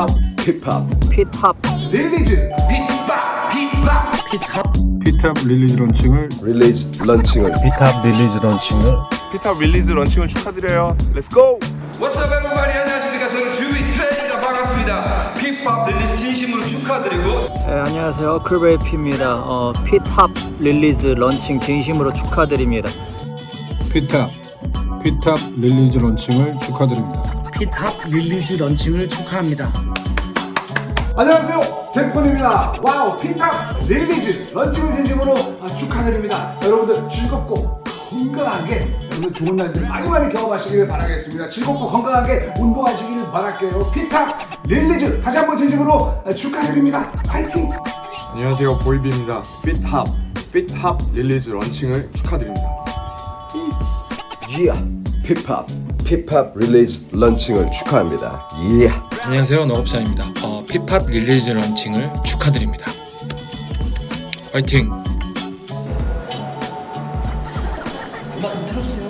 힙합 힙합 핏합 릴리즈 피탑 릴리즈 런칭을 릴리즈 런칭을. 피탑 릴리즈 런칭을. 피탑 릴리즈 런칭을 축하드려요. 렛츠고! What's up everybody? 안녕하십니까? 저는 주위 트레이드입니다. 반갑습니다. 힙합 릴리스 진심으로 축하드리고. 네, 안녕하세요. 클베이 피입니다. 어, 핏합 릴리즈 런칭 진심으로 축하드립니다. 피탑 피탑 릴리즈 런칭을 축하드립니다. 핏합 릴리즈 런칭을 축하합니다. 안녕하세요. 템콘입니다. 와우 힙합 릴리즈 런칭을 진심으로 아, 축하드립니다. 여러분들 즐겁고 건강하게 여러분 좋은 날들 많이 많이 경험하시기를 바라겠습니다. 즐겁고 건강하게 운동하시기를 바랄게요. 힙합 릴리즈 다시 한번 진심으로 아, 축하드립니다. 파이팅! 안녕하세요. 보이비입니다. 핏합 핏합 릴리즈 런칭을 축하드립니다. 예 힙합 힙합 릴리즈 런칭을 축하합니다. 예. 안녕하세요. 너업사입니다. 어, 힙합 릴리즈 런칭을 축하드립니다. 화이팅! 음악 좀 틀어주세요.